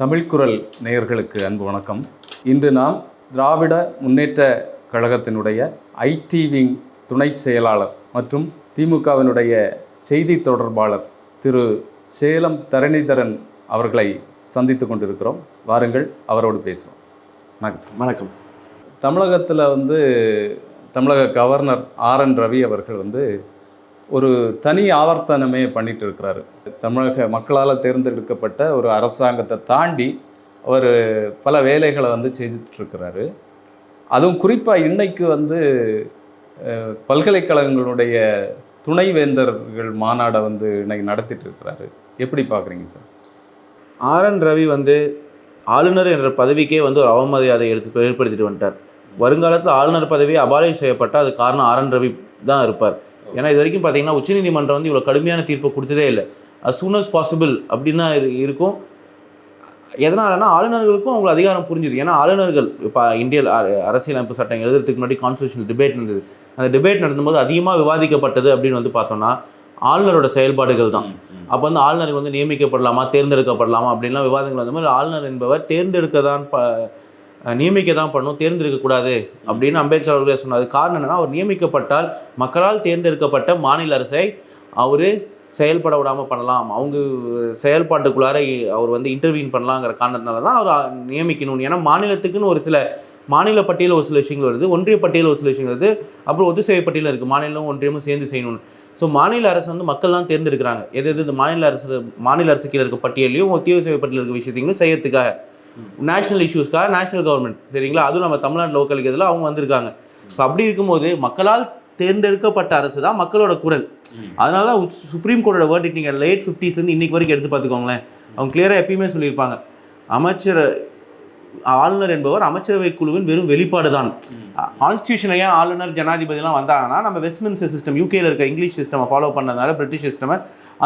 தமிழ்குரல் நேயர்களுக்கு அன்பு வணக்கம். இன்று நாம் திராவிட முன்னேற்ற கழகத்தினுடைய ஐடி விங் துணை செயலாளர் மற்றும் திமுகவினுடைய செய்தி தொடர்பாளர் திரு. சேலம் தரணிதரன் அவர்களை சந்தித்து கொண்டிருக்கிறோம். வாருங்கள் அவரோடு பேசுவோம். வணக்கம். வணக்கம். தமிழகத்தில் வந்து தமிழக கவர்னர் ஆர் என் ரவி அவர்கள் வந்து ஒரு தனி ஆவர்த்தனமே பண்ணிட்டு இருக்கிறாரு தமிழக மக்களால் தேர்ந்தெடுக்கப்பட்ட ஒரு அரசாங்கத்தை தாண்டி அவர் பல வேலைகளை வந்து செய்துட்டு இருக்கிறாரு அதுவும் குறிப்பாக இன்னைக்கு வந்து பல்கலைக்கழகங்களுடைய துணைவேந்தர்கள் மாநாடை வந்து இன்னைக்கு நடத்திட்டு இருக்கிறாரு எப்படி பார்க்குறீங்க சார்? ஆர் என் ரவி வந்து ஆளுநர் என்ற பதவிக்கே வந்து ஒரு அவமரியாதை எடுத்து ஏற்படுத்திட்டு வந்துட்டார். வருங்காலத்தில் ஆளுநர் பதவி அபாலிஷ் செய்யப்பட்டால் அது காரணம் ஆர் என் ரவி தான் இருப்பார். ஏன்னா இது வரைக்கும் பார்த்தீங்கன்னா உச்சநீதிமன்றம் வந்து இவ்வளோ கடுமையான தீர்ப்பு கொடுத்ததே இல்லை. அஸ் சூன் அஸ் பாசிபிள் அப்படின்னு தான் இருக்கும். எதனாலனா ஆளுநர்களுக்கும் அவங்க அதிகாரம் புரிஞ்சுது. ஏன்னா ஆளுநர்கள் இப்போ இந்திய அரசியலமைப்பு சட்டம் எழுதுறதுக்கு முன்னாடி கான்ஸ்டியூஷன் டிபேட் நடந்தது. அந்த டிபேட் நடந்தபோது அதிகமாக விவாதிக்கப்பட்டது அப்படின்னு வந்து பார்த்தோம்னா ஆளுநரோட செயல்பாடுகள் தான். அப்போ வந்து ஆளுநர் வந்து நியமிக்கப்படலாமா தேர்ந்தெடுக்கப்படலாமா அப்படின்லாம் விவாதங்கள் வந்த மாதிரி ஆளுநர் என்பவர் தேர்ந்தெடுக்க தான் ப நியமிக்க தான் பண்ணணும் தேர்ந்தெடுக்கக்கூடாது அப்படின்னு அம்பேத்கர் அவர்களே சொன்னார். காரணம் என்னென்னா அவர் நியமிக்கப்பட்டால் மக்களால் தேர்ந்தெடுக்கப்பட்ட மாநில அரசை அவர் செயல்பட விடாமல் பண்ணலாம். அவங்க செயல்பாட்டுக்குள்ளார அவர் வந்து இன்டர்வியூன் பண்ணலாங்கிற காரணத்தினால தான் அவர் நியமிக்கணும் ஏன்னா மாநிலத்துக்குன்னு ஒரு சில மாநில பட்டியலில் ஒரு சில விஷயங்கள் வருது ஒன்றிய பட்டியலில் ஒரு சில விஷயங்கள் வருது அப்புறம் ஒத்து சேவை பட்டியலில் இருக்குது மாநிலம் ஒன்றியமும் சேர்ந்து செய்யணும்னு. ஸோ மாநில அரசு வந்து மக்கள் தான் தேர்ந்தெடுக்கிறாங்க. எது எது இந்த மாநில அரசு மாநில அரசு கீழே இருக்க பட்டியலையும் ஒத்திய சேவை பட்டியலில் இருக்க விஷயத்தையும் செய்யறதுக்காக. நேஷனல் இஷ்யூஸ்க்காக நேஷனல் கவர்மெண்ட் சரிங்களா? அதுவும் நம்ம தமிழ்நாடு லோக்கல் இதில் அவங்க வந்திருக்காங்க. ஸோ அப்படி இருக்கும்போது மக்களால் தேர்ந்தெடுக்கப்பட்ட அரசு தான் மக்களோட குரல். அதனால தான் சுப்ரீம் கோர்ட்டோட வேர்டிக் நீங்கள் லேட் ஃபிஃப்டிஸ்லேருந்து இன்னைக்கு வரைக்கும் எடுத்து பார்த்துக்கோங்களேன். அவங்க கிளியராக எப்பயுமே சொல்லியிருப்பாங்க. அமைச்சர் ஆளுநர் என்பவர் அமைச்சரவை குழுவின் வெறும் வெளிப்பாடு தான் கான்ஸ்டியூஷனை ஏன் ஆளுநர் ஜனாதிபதிலாம் வந்தாங்கன்னா நம்ம வெஸ்ட்மின்ஸ்டர் சிஸ்டம் யூகேல இருக்க இங்கிலீஷ் சிஸ்டமை ஃபாலோ பண்ணதுனால பிரிட்டிஷ் சிஸ்டமை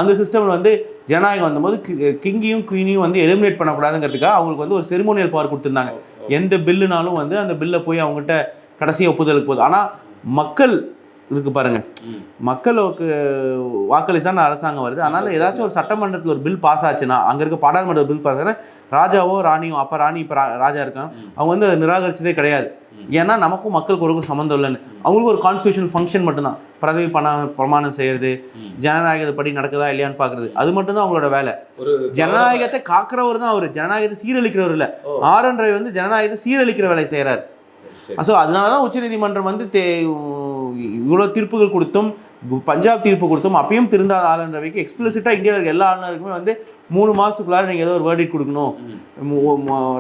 அந்த சிஸ்டம் வந்து ஜனநாயகம் வந்தபோது கிங்கையும் குவீனையும் வந்து எலிமினேட் பண்ணக்கூடாதுங்கிறதுக்காக அவங்களுக்கு வந்து ஒரு செரிமோனியல் பவர் கொடுத்துருந்தாங்க. எந்த பில்லுனாலும் வந்து அந்த பில்லை போய் அவங்ககிட்ட கடைசி ஒப்புதலுக்கு போகுது. ஆனால் மக்கள் இருக்கு பாருங்க. மக்களுக்கு வாக்களித்து தான் அரசாங்கம் வருது. அதனால ஏதாச்சும் ஒரு சட்டமன்றத்தில் ஒரு பில் பாஸ் ஆச்சுன்னா அங்கே இருக்க பாராளுமன்ற பில் பாஸ் ராஜாவோ ராணியோ அப்போ ராணி இப்போ ராஜா இருக்காங்க அவங்க வந்து அதை நிராகரிச்சதே கிடையாது. ஏன்னா நமக்கும் மக்கள் கொடுக்கும் சம்மந்தம் இல்லைன்னு. அவங்களுக்கு ஒரு கான்ஸ்டியூஷன் ஃபங்க்ஷன் மட்டும்தான். பதவி பண பிரமாணம் செய்யறது ஜனநாயகப்படி நடக்குதா இல்லையான்னு பார்க்கறது. அது மட்டும்தான் அவங்களோட வேலை. ஒரு ஜனநாயகத்தை காக்கிறவர் தான் அவர். ஜனநாயகத்தை சீரழிக்கிறவர் இல்லை. ஆர் என் ரவி வந்து ஜனநாயகத்தை சீரழிக்கிற வேலையை செய்கிறார் ஸோ அதனால தான் உச்சநீதிமன்றம் வந்து தே இவ்வளோ தீர்ப்புகள் கொடுத்தும் பஞ்சாப் தீர்ப்பு கொடுத்தும் அப்பயும் திருந்தாத ஆளுநர் ரவிக்கு எக்ஸ்பிளிசிட்டாக இந்தியாவில் இருக்க எல்லா ஆளுநருக்குமே வந்து மூணு மாதத்துக்குள்ளார நீங்கள் ஏதோ ஒரு வேர்டிட் கொடுக்கணும்.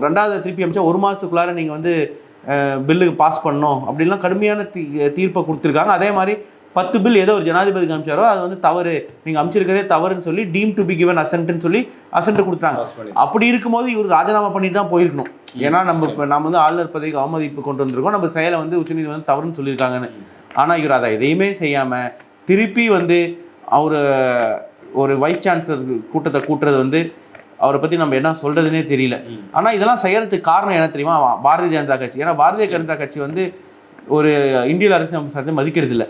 ரெண்டாவது திருப்பி அமைச்சா ஒரு மாதத்துக்குள்ளார நீங்கள் வந்து பில்லுக்கு பாஸ் பண்ணணும். அப்படின்லாம் கடுமையான தீ தீர்ப்பை கொடுத்துருக்காங்க. அதே மாதிரி பத்து பில் ஏதோ ஒரு ஜனாதிபதிக்கு அனுப்பிச்சாரோ அது வந்து தவறு. நீங்கள் அமைச்சிருக்கதே தவறுன்னு சொல்லி டீம் டு பி கிவன் அசன்ட்னு சொல்லி அசன்ட் கொடுத்தாங்க அப்படி இருக்கும்போது இவர் ராஜினாமா பண்ணிட்டு தான் போயிருக்கணும். ஏன்னா நம்ம இப்ப நம்ம வந்து ஆளுநர் பதவிக்கு அவமதிப்பு கொண்டு வந்திருக்கோம். நம்ம செயலை வந்து உச்சநீதிமன்றம் தவறுன்னு சொல்லியிருக்காங்கன்னு. ஆனால் இவர் அதை எதையுமே செய்யாமல் திருப்பி வந்து அவர் ஒரு வைஸ் சான்சலர் கூட்டத்தை கூட்டுறது வந்து அவரை பற்றி நம்ம என்ன சொல்கிறதுனே தெரியல. ஆனால் இதெல்லாம் செய்யறதுக்கு காரணம் என்ன தெரியுமா? பாரதிய ஜனதா கட்சி. ஏன்னா பாரதிய ஜனதா கட்சி வந்து ஒரு இந்திய அரசியல் சட்டத்தை மதிக்கிறது இல்ல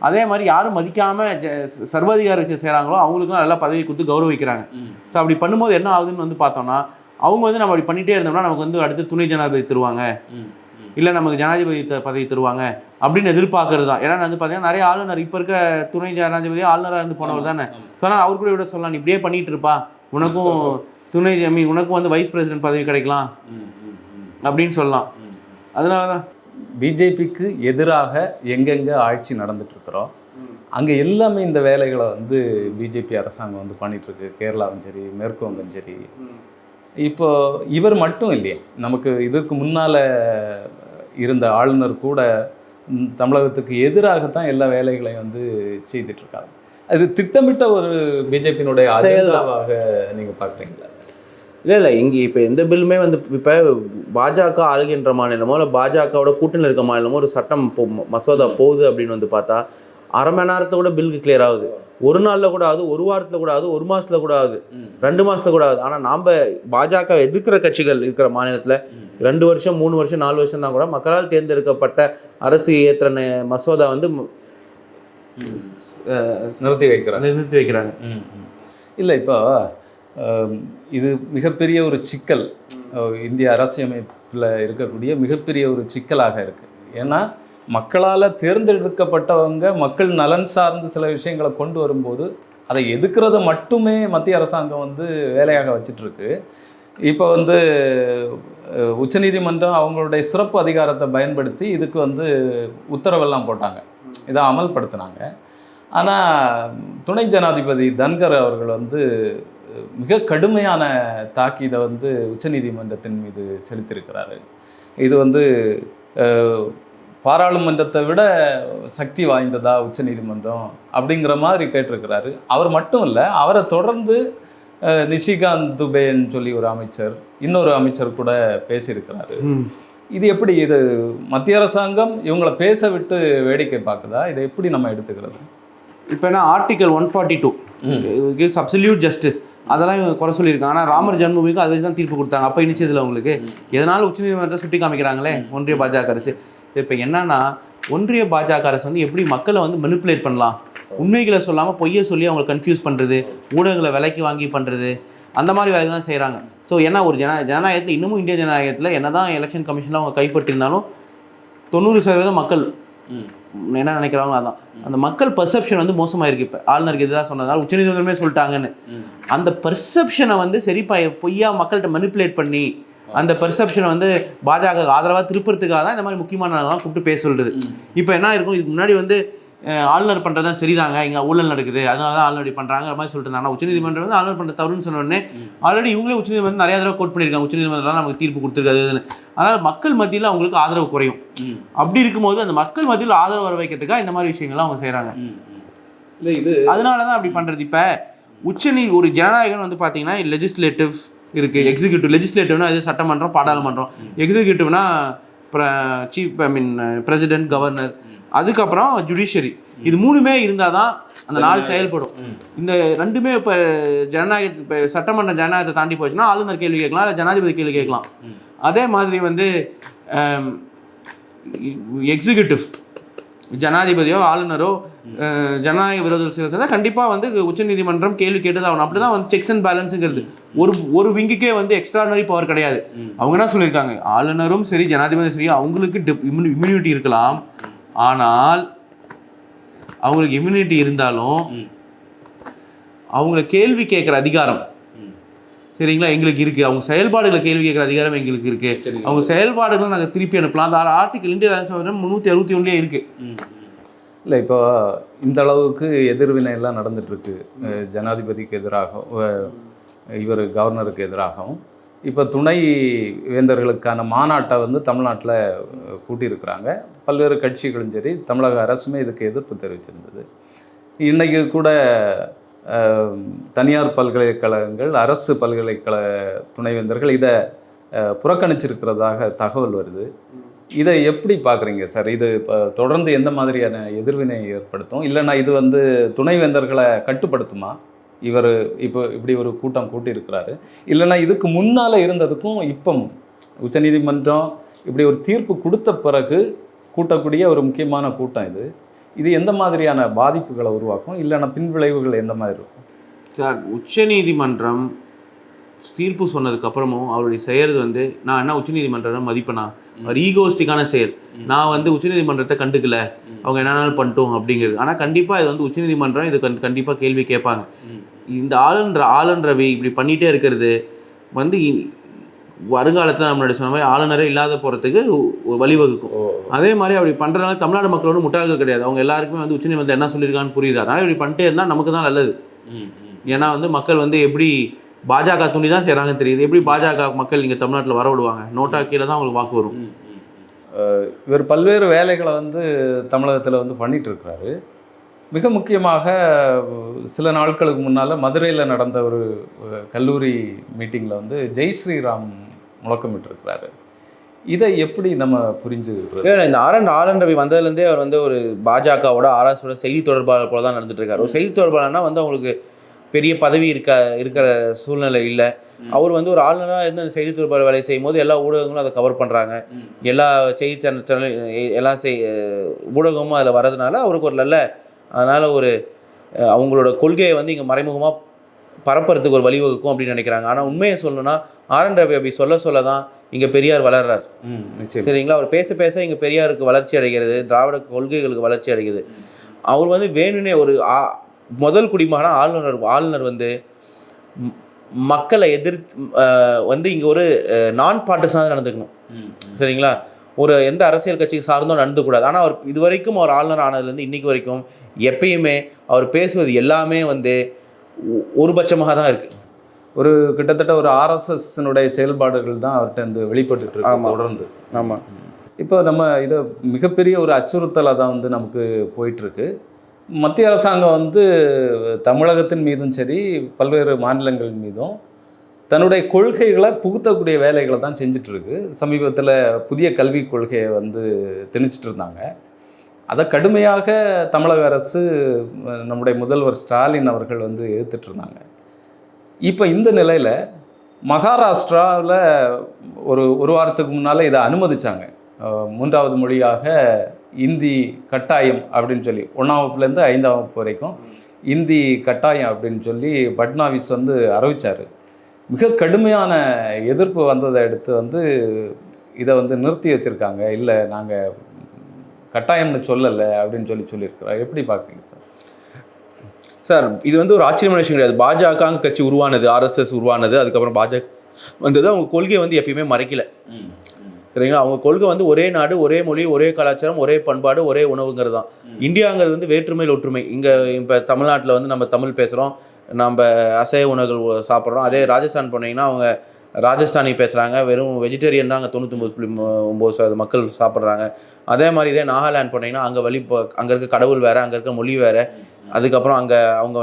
அதே மாதிரி யாரும் மதிக்காம ஜ- சர்வாதிகார விஷயம் செய்கிறாங்களோ அவங்களுக்கும் நல்லா பதவி கொடுத்து கௌரவிக்கிறாங்க. ஸோ அப்படி பண்ணும்போது என்ன ஆகுதுன்னு வந்து பார்த்தோம்னா அவங்க வந்து நம்ம அப்படி பண்ணிட்டே இருந்தோம்னா நமக்கு வந்து அடுத்து துணை ஜனாதிபதி தருவாங்க. இல்லை நமக்கு ஜனாதிபதி பதவி தருவாங்க. அப்படின்னு எதிர்பார்க்கறது தான். ஏன்னா வந்து பார்த்தீங்கன்னா நிறைய ஆளுநர் இப்போ இருக்க துணை ஜனாதிபதி ஆளுநராக இருந்து போனவர் தானே. அதனால் அவர் கூட விட சொல்லலாம் நீ இப்படியே பண்ணிட்டு இருப்பா. உனக்கும் துணை ஐ மீன் உனக்கும் வந்து வைஸ் பிரசிடென்ட் பதவி கிடைக்கலாம் அப்படின்னு சொல்லலாம். அதனால தான் பிஜேபிக்கு எதிராக எங்கெங்க ஆட்சி நடந்துட்டு இருக்கிறோம் அங்க எல்லாமே இந்த வேலைகளை வந்து பிஜேபி அரசாங்கம் வந்து பண்ணிட்டு இருக்கு கேரளாவும் சரி மேற்கு வங்கம் சரி. இப்போ இவர் மட்டும் இல்லையே நமக்கு இதற்கு முன்னால இருந்த ஆளுநர் கூட தமிழகத்துக்கு எதிராகத்தான் எல்லா வேலைகளையும் வந்து செய்துட்டு இருக்காங்க அது திட்டமிட்ட ஒரு பிஜேபியினுடைய. அஜெண்டாவாக நீங்க பாக்குறீங்களா இல்லை இல்லை இங்கே இப்போ எந்த பில்லுமே வந்து இப்போ பாஜக ஆளுகின்ற மாநிலமோ இல்லை பாஜகவோட கூட்டணியில் இருக்க மாநிலமோ ஒரு சட்டம் போ மசோதா போகுது அப்படின்னு வந்து பார்த்தா அரை மணி நேரத்தை கூட பில்லுக்கு கிளியர் ஆகுது. ஒரு நாளில் கூட ஆகுது ஒரு வாரத்தில் கூட ஆகுது ஒரு மாசத்துல கூட ஆகுது ரெண்டு மாசத்துல கூட ஆகுது. ஆனால் நாம் பாஜக எதிர்க்கிற கட்சிகள் இருக்கிற மாநிலத்தில் ரெண்டு வருஷம் மூணு வருஷம் நாலு வருஷம் தான் கூட மக்களால் தேர்ந்தெடுக்கப்பட்ட அரசு ஏற்ற ந- மசோதா வந்து நிறுத்தி வைக்கிறாங்க. நிறுத்தி வைக்கிறாங்க. இல்லை இப்போ இது மிகப்பெரிய ஒரு சிக்கல். இந்திய அரசியமைப்பில் இருக்கக்கூடிய மிகப்பெரிய ஒரு சிக்கலாக இருக்குது ஏன்னா மக்களால் தேர்ந்தெடுக்கப்பட்டவங்க மக்கள் நலன் சார்ந்து சில விஷயங்களை கொண்டு வரும்போது அதை எதுக்கிறத மட்டுமே மத்திய அரசாங்கம் வந்து வேலையாக வச்சிட்டு இருக்கு. இப்போ வந்து உச்சநீதிமன்றம் அவங்களுடைய சிறப்பு அதிகாரத்தை பயன்படுத்தி இதுக்கு வந்து உத்தரவெல்லாம் போட்டாங்க. இதை அமல்படுத்தினாங்க. ஆனால் துணை ஜனாதிபதி தன்கர் அவர்கள் வந்து மிக கடுமையான தாக்கீதை வந்து உச்சநீதிமன்றத்தின் மீது செலுத்தியிருக்கிறாரு. இது வந்து பாராளுமன்றத்தை விட சக்தி வாய்ந்ததா உச்சநீதிமன்றம் அப்படிங்கிற மாதிரி கேட்டிருக்கிறாரு. அவர் மட்டும் இல்லை அவரை தொடர்ந்து நிஷிகாந்த் துபேன்னு சொல்லி ஒரு அமைச்சர் இன்னொரு அமைச்சர் கூட பேசியிருக்கிறாரு. இது எப்படி இது மத்திய அரசாங்கம் இவங்களை பேச விட்டு வேடிக்கை பார்க்குதா? இதை எப்படி நம்ம எடுத்துக்கிறது? இப்போ என்ன article one forty two gives absolute justice. அதெல்லாம் இவங்க குறை சொல்லியிருக்காங்க. ஆனால் ராமர் ஜன்மபூமிக்கும் அதை வச்சு தான் தீர்ப்பு கொடுத்தாங்க. அப்போ இனிச்சதில்ல உங்களுக்கு? எதனால உச்சநீதிமன்றம் சுட்டி காமிக்கிறாங்களே? ஒன்றிய பாஜக அரசு. இப்போ என்னன்னா ஒன்றிய பாஜக அரசு வந்து எப்படி மக்களை வந்து மெனிப்புலேட் பண்ணலாம்? உண்மைகளை சொல்லாமல் பொய்யை சொல்லி அவங்களை கன்ஃபியூஸ் பண்ணுறது ஊடகங்களை விலைக்கு வாங்கி பண்ணுறது அந்த மாதிரி வேலை தான் செய்கிறாங்க ஸோ ஏன்னா ஒரு ஜன ஜனநாயகத்தில் இன்னமும் இந்திய ஜனநாயகத்தில் என்னதான் எலெக்ஷன் கமிஷனில் அவங்க கைப்பற்றிருந்தாலும் தொண்ணூறு சதவீதம் மக்கள் என்ன நினைக்கிறாங்களோ அதான். அந்த மக்கள் பர்செப்ஷன் வந்து மோசமாக இப்போ. ஆளுநருக்கு எதிராக சொன்னதால் உச்சநீதிமன்றமே சொல்லிட்டாங்கன்னு. அந்த பர்செப்ஷனை வந்து சரி ப- பொய்யா மக்கள்கிட்ட மனிப்புலேட் பண்ணி அந்த பெர்செப்ஷனை வந்து பாஜக ஆதரவாக திருப்புறதுக்காக தான் இந்த மாதிரி முக்கியமான ஆளுங்கலாம் கூப்பிட்டு பேச சொல்றது. இப்போ என்ன இருக்கும் இதுக்கு முன்னாடி வந்து ஆளுநர் பண்ணுறது தான் சரிதாங்க. இங்கே ஊழல் நடக்குது. அதனால தான் ஆளுநர் இப்படி பண்ணுறாங்க மாதிரி சொல்லிட்டு இருந்தாங்க. உச்சநீதிமன்றம் வந்து ஆளுநர் பண்ணுற தவறுன்னு சொன்ன உடனே ஆல்ரெடி இவங்களே உச்சநீதிமன்றம் நிறைய தடவை கோட் பண்ணியிருக்காங்க. உச்சநீதிமன்றம் நமக்கு தீர்ப்பு கொடுத்துருக்காதுன்னு அதனால் மக்கள் மத்தியில் அவங்களுக்கு ஆதரவு குறையும். அப்படி இருக்கும்போது அந்த மக்கள் மத்தியில் ஆதரவு வர வைக்கிறதுக்காக இந்த மாதிரி விஷயங்கள்லாம் அவங்க செய்கிறாங்க இல்லை இது அதனால தான் அப்படி பண்ணுறது இப்போ உச்சநீ ஒரு ஜனநாயகம் வந்து பார்த்தீங்கன்னா லெஜிஸ்லேட்டிவ் இருக்குது எக்ஸிக்யூட்டிவ் லெஜிஸ்லேட்டிவ்னா இது சட்டமன்றம் பாராளுமன்றம். எக்ஸிக்யூட்டிவ்னா chief I mean president governor அதுக்கப்புறம் ஜுடிஷியரி இது மூணுமே இருந்தால் தான் அந்த நாடு செயல்படும். இந்த ரெண்டுமே இப்போ ஜனநாயக இப்போ சட்டமன்ற ஜனநாயகத்தை தாண்டி போச்சுன்னா ஆளுநர் கேள்வி கேட்கலாம் இல்லை ஜனாதிபதி கேள்வி கேட்கலாம். அதே மாதிரி வந்து எக்ஸிக்யூட்டிவ் ஜனாதிபதியோ ஆளுநரோ ஜனநாயக விரோத செயல்கள் கண்டிப்பாக வந்து உச்சநீதிமன்றம் கேள்வி கேட்டுதான் ஆகணும். அப்படி தான் வந்து செக்ஸ் அண்ட் பேலன்ஸுங்கிறது ஒரு ஒரு விங்குக்கே வந்து எக்ஸ்ட்ரானரி பவர் கிடையாது. அவங்க என்ன சொல்லியிருக்காங்க? ஆளுநரும் சரி ஜனாதிபதியும் சரி அவங்களுக்கு இம்யூனிட்டி இருக்கலாம். ஆனால் அவங்களுக்கு இம்யூனிட்டி இருந்தாலும் அவங்கள கேள்வி கேட்குற அதிகாரம். சரிங்களா? எங்களுக்கு இருக்கு. அவங்க செயல்பாடுகளை கேள்வி கேட்குற அதிகாரம் எங்களுக்கு இருக்கு. சரி. அவங்க செயல்பாடுகளை நாங்கள் திருப்பி அனுப்பலாம். அந்த ஆர்டிகல் இந்திய முந்நூற்றி அறுபத்தி ஒன்றுலேயே இருக்கு. இல்லை இப்போ இந்த அளவுக்கு எதிர்வினை எல்லாம் நடந்துட்டு இருக்கு. அஹ் ஜனாதிபதிக்கு எதிராகவும் இவர் கவர்னருக்கு எதிராகவும். இப்போ துணை வேந்தர்களுக்கான மாநாட்டை வந்து தமிழ்நாட்டில் கூட்டியிருக்கிறாங்க. பல்வேறு கட்சிகளும் சரி தமிழக அரசுமே இதுக்கு எதிர்ப்பு தெரிவிச்சிருந்தது. இன்றைக்கு கூட தனியார் பல்கலைக்கழகங்கள் அரசு பல்கலைக்கழக துணைவேந்தர்கள் இதை புறக்கணிச்சிருக்கிறதாக தகவல் வருது. இதை எப்படி பார்க்குறீங்க சார்? இது இப்போ தொடர்ந்து எந்த மாதிரியான எதிர்வினை ஏற்படுத்தும்? இல்லைன்னா இது வந்து துணைவேந்தர்களை கட்டுப்படுத்துமா? இவர் இப்போ இப்படி ஒரு கூட்டம் கூட்டியிருக்கிறாரு. இல்லைன்னா இதுக்கு முன்னால் இருந்ததுக்கும் இப்போ உச்சநீதிமன்றம் இப்படி ஒரு தீர்ப்பு கொடுத்த பிறகு கூட்டக்கூடிய ஒரு முக்கியமான கூட்டம் இது. இது எந்த மாதிரியான பாதிப்புகளை உருவாக்கும்? இல்லைன்னா பின்விளைவுகள் எந்த மாதிரி இருக்கும்? சார் உச்சநீதிமன்றம் தீர்ப்பு சொன்னதுக்கப்புறமும் அவருடைய செய்கிறது வந்து நான் என்ன உச்சநீதிமன்றம் மதிப்பேனா? ஒரு ஈகோஸ்டிக்கான செயல். நான் வந்து உச்சநீதிமன்றத்தை கண்டுக்கல. அவங்க என்னன்னாலும் பண்ணிட்டோம் அப்படிங்கிறது. ஆனால் கண்டிப்பாக இது வந்து உச்சநீதிமன்றம் இது கண் கண்டிப்பாக கேள்வி கேட்பாங்க. இந்த ஆளுன்ற ஆளுன் ரவி இப்படி பண்ணிட்டே இருக்கிறது வந்து வருங்காலத்தில் நம்மளுடைய சொன்ன மாதிரி ஆளுநரே இல்லாத போகிறதுக்கு வழிவகுக்கும். அதே மாதிரி அப்படி பண்ணுறதுனால தமிழ்நாடு மக்களோட முட்டாள்கள் கிடையாது. அவங்க எல்லாருக்குமே வந்து உச்சநீதிமன்றம் என்ன சொல்லியிருக்கான்னு புரியுது. அதனால் இப்படி பண்ணிட்டே இருந்தால் நமக்கு தான் நல்லது. ஏன்னா வந்து மக்கள் வந்து எப்படி பாஜக துணி தான் செய்கிறாங்கன்னு தெரியுது. எப்படி பாஜக மக்கள் இங்கே தமிழ்நாட்டில் வர விடுவாங்க? நோட்டா கீழே தான் அவங்களுக்கு வாக்கு வரும். இவர் பல்வேறு வேலைகளை வந்து தமிழகத்தில் வந்து பண்ணிட்டு இருக்கிறாரு. மிக முக்கியமாக சில நாட்களுக்கு முன்னால் மதுரையில் நடந்த ஒரு கல்லூரி மீட்டிங்கில் வந்து ஜெய் ஸ்ரீராம் முழக்கமிட்டிருக்கிறாரு. இதை எப்படி நம்ம புரிஞ்சுக்கிறது இல்லை இந்த R N R N Ravi வந்ததுலேருந்தே அவர் வந்து ஒரு பாஜகவோட ஆர்எஸோட செய்தி தொடர்பாளர் போல தான் நடந்துட்டு இருக்காரு. ஒரு செய்தி தொடர்பாளர்னா வந்து அவங்களுக்கு பெரிய பதவி இருக்க இருக்கிற சூழ்நிலை இல்லை. அவர் வந்து ஒரு ஆளுநராக இருந்து அந்த செய்தி தொடர்பாளர் வேலையை செய்யும் போது எல்லா ஊடகங்களும் அதை கவர் பண்ணுறாங்க எல்லா செய்தி சேனல் சேனல் எல்லாம் செய் ஊடகமும் அதில் வர்றதுனால அவருக்கு ஒரு நல்ல அதனால் ஒரு அவங்களோட கொள்கையை வந்து இங்கே மறைமுகமாக பரப்புறதுக்கு ஒரு வழிவகுக்கும் அப்படின்னு நினைக்கிறாங்க. ஆனால் உண்மையை சொல்லணும்னா ஆர் ரவி அப்படி சொல்ல சொல்ல தான் இங்கே பெரியார் வளர்றார். சரிங்களா? அவர் பேச பேச இங்கே பெரியாருக்கு வளர்ச்சி அடைகிறது திராவிட கொள்கைகளுக்கு வளர்ச்சி அடைகிறது. அவர் வந்து வேணும்னே ஒரு ஆ- முதல் குடிமகனா ஆளுநர் ஆளுநர் வந்து மக்களை எதிர்த்து அஹ், வந்து இங்கே ஒரு நான் பார்ட்டிசனாக நடந்துக்கணும். சரிங்களா? ஒரு எந்த அரசியல் கட்சிக்கு சார்ந்தும் நடந்துக்கூடாது ஆனால் அவர் இது வரைக்கும் அவர் ஆளுநர் ஆனதுலேருந்து இன்னைக்கு வரைக்கும் எப்பயுமே அவர் பேசுவது எல்லாமே வந்து ஒருபட்சமாக தான் இருக்குது ஒரு கிட்டத்தட்ட ஒரு ஆர்எஸ்எஸ்னுடைய செயல்பாடுகள் தான் அவர்கிட்ட இருந்து வெளிப்பட்டு இருக்கு. தொடர்ந்து. ஆமாம் இப்போ நம்ம இதை மிகப்பெரிய ஒரு அச்சுறுத்தலாக தான் வந்து நமக்கு போயிட்டுருக்கு மத்திய அரசாங்கம் வந்து தமிழகத்தின் மீதும் சரி பல்வேறு மாநிலங்கள் மீதும் தன்னுடைய கொள்கைகளை புகுத்தக்கூடிய வேலைகளை தான் செஞ்சிட்ருக்கு. சமீபத்தில் புதிய கல்விக் கொள்கையை வந்து திணிச்சிட்டு இருந்தாங்க. அதை கடுமையாக தமிழக அரசு நம்முடைய முதல்வர் ஸ்டாலின் அவர்கள் வந்து எதிர்த்துட்டு இருந்தாங்க. இப்போ இந்த நிலையில் மகாராஷ்டிராவில் ஒரு ஒரு வாரத்துக்கு முன்னால் இதை அனுமதித்தாங்க மூன்றாவது மொழியாக இந்தி கட்டாயம் அப்படின்னு சொல்லி ஒன்றாம் வகுப்புலேருந்து ஐந்தாம் வகுப்பு வரைக்கும் இந்தி கட்டாயம் அப்படின்னு சொல்லி பட்னாவிஸ் வந்து அறிவித்தார் மிக கடுமையான எதிர்ப்பு வந்ததை அடுத்து வந்து இதை வந்து நிறுத்தி வச்சுருக்காங்க. இல்லை நாங்கள் கட்டாயம்னு சொல்லலை அப்படின்னு சொல்லி சொல்லியிருக்கிறோம் எப்படி பார்க்குறீங்க சார்? சார் இது வந்து ஒரு ஆச்சரியமான விஷயம் கிடையாது. பாஜக கட்சி உருவானது ஆர்எஸ்எஸ் உருவானது அதுக்கப்புறம் பாஜக வந்தது. அவங்க கொள்கையை வந்து எப்பயுமே மறைக்கல. சரிங்களா? அவங்க கொள்கை வந்து ஒரே நாடு ஒரே மொழி ஒரே கலாச்சாரம் ஒரே பண்பாடு ஒரே உணவுங்கிறது தான். இந்தியாங்கிறது வந்து வேற்றுமையில் ஒற்றுமை. இங்கே இப்போ தமிழ்நாட்டில் வந்து நம்ம தமிழ் பேசுகிறோம் நம்ம அசைவ உணவுகள் சாப்பிட்றோம். அதே ராஜஸ்தான் போனீங்கன்னா அவங்க ராஜஸ்தானி பேசுகிறாங்க வெறும் வெஜிடேரியன் தான் அங்கே தொண்ணூத்தொம்பது புள்ளி ஒம்பது சதவீத மக்கள் சாப்பிட்றாங்க. அதே மாதிரி இதே நாகாலாந்து போனீங்கன்னா அங்கே வழி அங்கே இருக்க கடவுள் வேறு அங்கே இருக்க மொழி வேறு. அதுக்கப்புறம் அங்கே அவங்க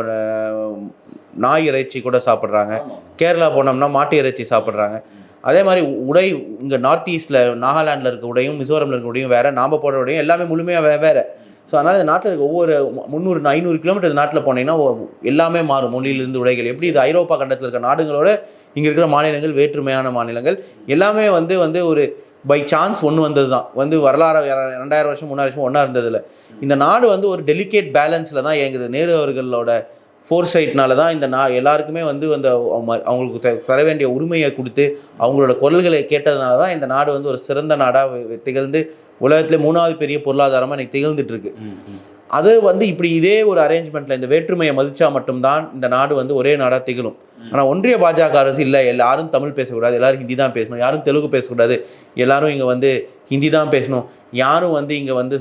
நாய் இறைச்சி கூட சாப்பிட்றாங்க. கேரளா போனோம்னா மாட்டு இறைச்சி சாப்பிட்றாங்க. அதே மாதிரி உடை இங்கே நார்த் ஈஸ்டில் நாகாலாண்டில் இருக்க உடையும் மிசோரமில் இருக்க உடையும் வேறு நாம் போடுற உடையும் எல்லாமே முழுமையாக வே வேறு. ஸோ அதனால் இந்த நாட்டில் இருக்க ஒவ்வொரு மு- முந்நூறு ஐநூறு கிலோமீட்டர் நாட்டில் போனீங்கன்னா எல்லாமே மாறும் மொழியிலிருந்து உடைகள். எப்படி இது ஐரோப்பா கண்டத்தில் இருக்க நாடுகளோட இங்கே இருக்கிற மாநிலங்கள் வேற்றுமையான மாநிலங்கள் எல்லாமே வந்து வந்து ஒரு பை சான்ஸ் ஒன்று வந்தது தான் வந்து வரலாறு ரெண்டாயிரம் வருஷம் மூணாயிரம் வருஷம் ஒன்றா இருந்ததில்ல இந்த நாடு வந்து ஒரு டெலிகேட் பேலன்ஸில் தான் இயங்குது. நேரு அவர்களோட ஃபோர்சைட்னால தான் இந்த நா எல்லாருக்குமே வந்து அந்த அவங்க- அவங்களுக்கு தர வேண்டிய உரிமையை கொடுத்து அவங்களோட குரல்களை கேட்டதுனால தான் இந்த நாடு வந்து ஒரு சிறந்த நாடாக திகழ்ந்து உலகத்திலே மூணாவது பெரிய பொருளாதாரமாக இன்னைக்கு திகழ்ந்துட்டு இருக்கு அது வந்து இப்படி இதே ஒரு அரேஞ்ச்மெண்ட்டில் இந்த வேற்றுமையை மதிச்சா மட்டும்தான் இந்த நாடு வந்து ஒரே நாடாக திகழும். ஆனால் ஒன்றிய பாஜக அரசு இல்லை எல்லாரும் தமிழ் பேசக்கூடாது எல்லாரும் ஹிந்தி தான் பேசணும் யாரும் தெலுங்கு பேசக்கூடாது எல்லாரும் இங்கே வந்து ஹிந்தி தான் பேசணும். யாரும் வந்து இங்கே வந்து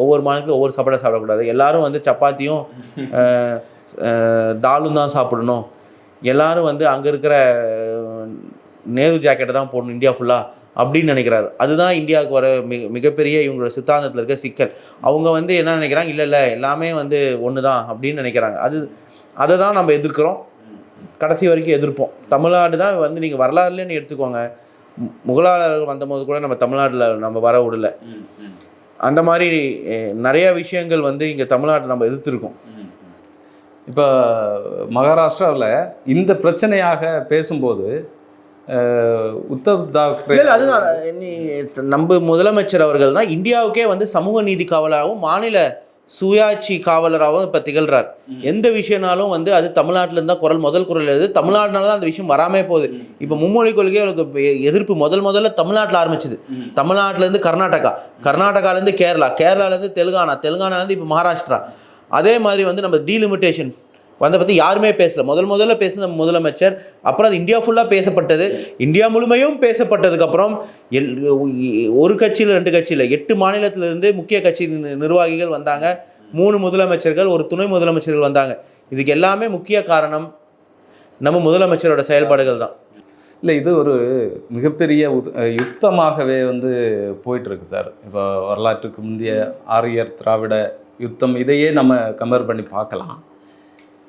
ஒவ்வொரு மாநிலத்திலும் ஒவ்வொரு சாப்பாடை சாப்பிடக்கூடாது எல்லாரும் வந்து சப்பாத்தியும் தாலும் தான் சாப்பிடணும். எல்லாரும் வந்து அங்கே இருக்கிற நேரு ஜாக்கெட்டை தான் போடணும் இந்தியா ஃபுல்லாக அப்படின்னு நினைக்கிறாரு. அதுதான் இந்தியாவுக்கு வர மிக மிகப்பெரிய இவங்களோட சித்தாந்தத்தில் இருக்க சிக்கல். அவங்க வந்து என்ன நினைக்கிறாங்க? இல்லை இல்லை எல்லாமே வந்து ஒன்று தான் அப்படின்னு நினைக்கிறாங்க. அது அதை தான் நம்ம எதிர்க்கிறோம். கடைசி வரைக்கும் எதிர்ப்போம். தமிழ்நாடு தான் வந்து நீங்கள் வரலாறுலேன்னு எடுத்துக்கோங்க. மு- முகலாயர்கள் வந்தபோது கூட நம்ம தமிழ்நாட்டில் நம்ம வர விடல. அந்த மாதிரி நிறைய விஷயங்கள் வந்து இங்கே தமிழ்நாட்டில் நம்ம எதிர்த்துருக்கோம். இப்போ மகாராஷ்டிராவில் இந்த பிரச்சனையாக பேசும்போது உத்தவ் தாக்கரே அதுதான். நம்ம முதலமைச்சர் அவர்கள் தான் இந்தியாவுக்கே வந்து சமூக நீதி காவலராகவும் மாநில சுயாட்சி காவலராகவும் இப்போ திகழ்றார். எந்த விஷயம்னாலும் வந்து அது தமிழ்நாட்டில் இருந்தால் குரல் முதல் குரல் எழுது. தமிழ்நாட்டினால தான் அந்த விஷயம் வராமே போகுது. இப்போ மும்மொழி கொள்கை அவருக்கு எ- எதிர்ப்பு முதல் முதல்ல தமிழ்நாட்டில் ஆரம்பிச்சது. தமிழ்நாட்டிலேருந்து கர்நாடகா. கர்நாடகாலேருந்து கேரளா. கேரளாலேருந்து தெலுங்கானா. தெலுங்கானாலேருந்து இப்போ மகாராஷ்டிரா. அதே மாதிரி வந்து நம்ம டீலிமிட்டேஷன் வந்த பற்றி யாருமே பேசல. முதல் முதல்ல பேசுன முதலமைச்சர் அப்புறம் அது இந்தியா ஃபுல்லாக பேசப்பட்டது. இந்தியா முழுமையும் பேசப்பட்டதுக்கப்புறம் எல் ஒரு கட்சியில் ரெண்டு கட்சியில் எட்டு மாநிலத்திலிருந்து முக்கிய கட்சி நி- நிர்வாகிகள் வந்தாங்க. மூணு முதலமைச்சர்கள் ஒரு துணை முதலமைச்சர்கள் வந்தாங்க. இதுக்கு எல்லாமே முக்கிய காரணம் நம்ம முதலமைச்சரோட செயல்பாடுகள் தான். இல்லை இது ஒரு மிகப்பெரிய யுத்தமாகவே வந்து போயிட்டுருக்கு சார். இப்போ வரலாற்றுக்கு முந்தைய ஆரியர் திராவிட யுத்தம் இதையே நம்ம கம்பேர் பண்ணி பார்க்கலாம்.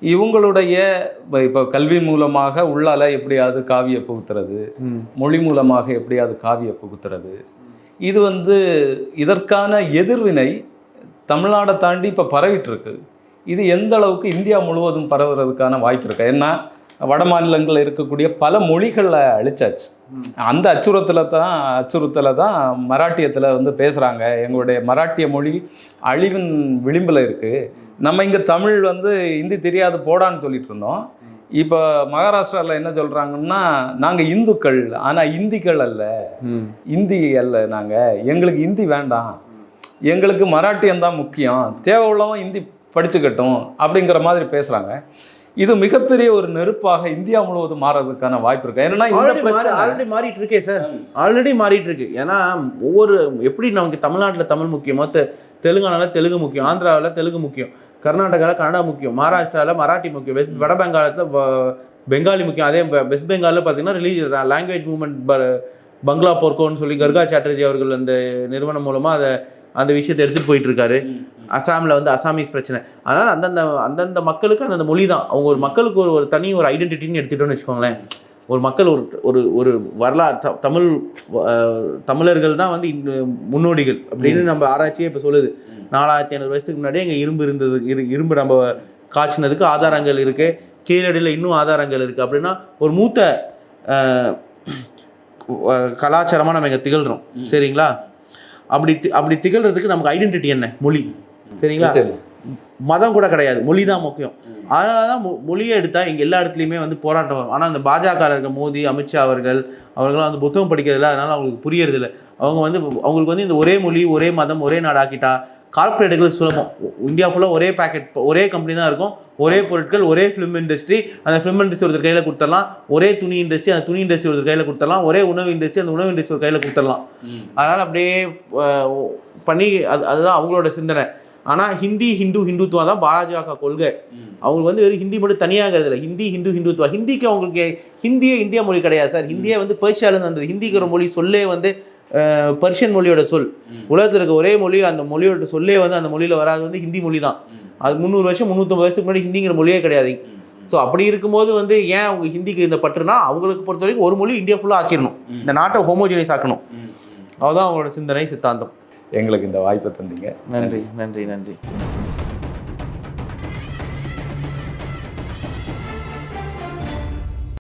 இவங்களுடைய இப்போ இப்போ கல்வி மூலமாக உள்ளால எப்படியாவது காவிய புகுத்துறது மொழி மூலமாக எப்படியாவது காவிய புகுத்துறது. இது வந்து இதற்கான எதிர்வினை தமிழ்நாடை தாண்டி இப்போ பரவிட்டு இருக்கு இது எந்த அளவுக்கு இந்தியா முழுவதும் பரவுறதுக்கான வாய்ப்பு இருக்கு? ஏன்னா வட மாநிலங்களில் இருக்கக்கூடிய பல மொழிகளை அழிச்சாச்சு. அந்த அச்சுறுத்தலை தான் அச்சுறுத்தலை தான் மராட்டியத்தில் வந்து பேசுகிறாங்க எங்களுடைய மராட்டிய மொழி அழிவின் விளிம்பில் இருக்குது நம்ம இங்கே தமிழ் வந்து ஹிந்தி தெரியாது போடான்னு சொல்லிட்டு இருந்தோம். இப்போ மகாராஷ்டிராவில் என்ன சொல்கிறாங்கன்னா நாங்கள் இந்துக்கள் ஆனால் இந்திகள் அல்ல. இந்தி அல்ல நாங்கள் எங்களுக்கு இந்தி வேண்டாம். எங்களுக்கு மராட்டியம் தான் முக்கியம். தேவை உள்ளவன் இந்தி படிச்சுக்கட்டும் அப்படிங்கிற மாதிரி பேசுகிறாங்க இது மிகப்பெரிய ஒரு நெருப்பாக இந்தியா முழுவதும் மாறதுக்கான வாய்ப்பு இருக்கு. ஏன்னா ஆல்ரெடி மாறிட்டு இருக்கே சார். ஆல்ரெடி மாறிட்டு இருக்கு ஏன்னா ஒவ்வொரு எப்படி நமக்கு தமிழ்நாட்டில் தமிழ் முக்கியமோ? தெலுங்கானால தெலுங்கு முக்கியம் ஆந்திராவில் தெலுங்கு முக்கியம் கர்நாடகாவில் கன்னடா முக்கியம் மகாராஷ்டிராவில் மராட்டி முக்கியம் வெஸ்ட் வட பெங்காலத்தில் பெங்காலி முக்கியம். அதே வெஸ்ட் பெங்காலில் பார்த்தீங்கன்னா ரிலீஜ் லாங்குவேஜ் மூவ்மெண்ட் பங்களா போர்க்கோன்னு சொல்லி கர்கா சாட்டர்ஜி அவர்கள் அந்த நிறுவனம் மூலமாக அதை அந்த விஷயத்தை எடுத்துகிட்டு போயிட்டு இருக்காரு அசாமில் வந்து அசாமீஸ் பிரச்சனை. அதனால் அந்தந்த அந்தந்த மக்களுக்கு அந்தந்த மொழி தான் அவங்க ஒரு மக்களுக்கு ஒரு ஒரு தனி ஒரு ஐடென்டிட்டின்னு எடுத்துட்டோம்னு வச்சுக்கோங்களேன். ஒரு மக்கள் ஒரு ஒரு ஒரு வரலாறு த- தமிழ் தமிழர்கள் தான் வந்து முன்னோடிகள் அப்படின்னு நம்ம ஆராய்ச்சியே இப்போ சொல்லுது. நாலாயிரத்தி ஐநூறு வருஷத்துக்கு முன்னாடி எங்கள் இரும்பு இருந்தது இரு இரும்பு நம்ம காய்ச்சினதுக்கு ஆதாரங்கள் இருக்கு. கீழடியில் இன்னும் ஆதாரங்கள் இருக்கு. அப்படின்னா ஒரு மூத்த அஹ், அஹ், கலாச்சாரமா நம்ம இங்கே திகழ்கிறோம் சரிங்களா? அப்படி தி- அப்படி திகழ்றதுக்கு நமக்கு ஐடென்டிட்டி என்ன? மொழி. சரிங்களா. மதம் கூட கிடையாது. மொழி தான் முக்கியம். அதனால தான் மொழியை எடுத்தால் இங்கே எல்லா இடத்துலையுமே வந்து போராட்டம் வரும். ஆனால் இந்த பாஜக இருக்க மோடி அமித்ஷா அவர்கள் அவர்கள்லாம் வந்து புத்தகம் படிக்கிறதில்ல அதனால அவங்களுக்கு புரியறது இல்ல அவங்க வந்து அவங்களுக்கு வந்து இந்த ஒரே மொழி ஒரே மதம் ஒரே நாடாக்கிட்டா கார்ப்பரேட்டுகளுக்கு சுலபம். இந்தியா ஃபுல்லாக ஒரே பேக்கெட் ஒரே கம்பெனி தான் இருக்கும். ஒரே பொருட்கள் ஒரே ஃபிலிம் இண்டஸ்ட்ரி அந்த ஃபிலிம் இண்டஸ்ட்ரி ஒருத்தர் கையில் கொடுத்துடலாம். ஒரே துணி இண்டஸ்ட்ரி அந்த துணி இண்டஸ்ட்ரி ஒருத்தர் கையில் கொடுத்துடலாம். ஒரே உணவு இண்டஸ்ட்ரி அந்த உணவு இண்டஸ்ட்ரி ஒரு கையில் கொடுத்துடலாம். அதனால் அப்படியே பண்ணி அது அதுதான் அவங்களோட சிந்தனை. ஆனால் ஹிந்தி ஹிந்து ஹிந்துத்துவா தான் பாஜக கொள்கை. அவங்களுக்கு வந்து வெறும் ஹிந்தி மட்டும் தனியாக இல்லை ஹிந்தி ஹிந்து ஹிந்துத்துவா. ஹிந்திக்கு அவங்களுக்கு ஹிந்தியே இந்தியா மொழி கிடையாது சார். ஹிந்தியே வந்து பெர்ஷியாலேருந்து வந்தது. ஹிந்திங்கிற மொழி சொல்லே வந்து பர்ஷியன் மொழியோட சொல். உலகத்தில் இருக்க ஒரே மொழி அந்த மொழியோட சொல்லே வந்து அந்த மொழியில் வராது வந்து ஹிந்தி மொழி தான். அது முந்நூறு வருஷம் முந்நூற்றம்பது வருஷத்துக்கு முன்னாடி ஹிந்திங்கிற மொழியே கிடையாது. ஸோ அப்படி இருக்கும்போது வந்து ஏன் அவங்க ஹிந்திக்கு இந்த பற்றுனா அவங்களுக்கு பொறுத்த வரைக்கும் ஒரு மொழி இந்தியா ஃபுல்லாக ஆக்கிடணும். இந்த நாட்டை ஹோமோஜினைஸ் ஆக்கணும். அதுதான் அவங்களோட சிந்தனை சித்தாந்தம். எங்களுக்கு இந்த வாய்ப்பை தந்தீங்க. நன்றி நன்றி நன்றி.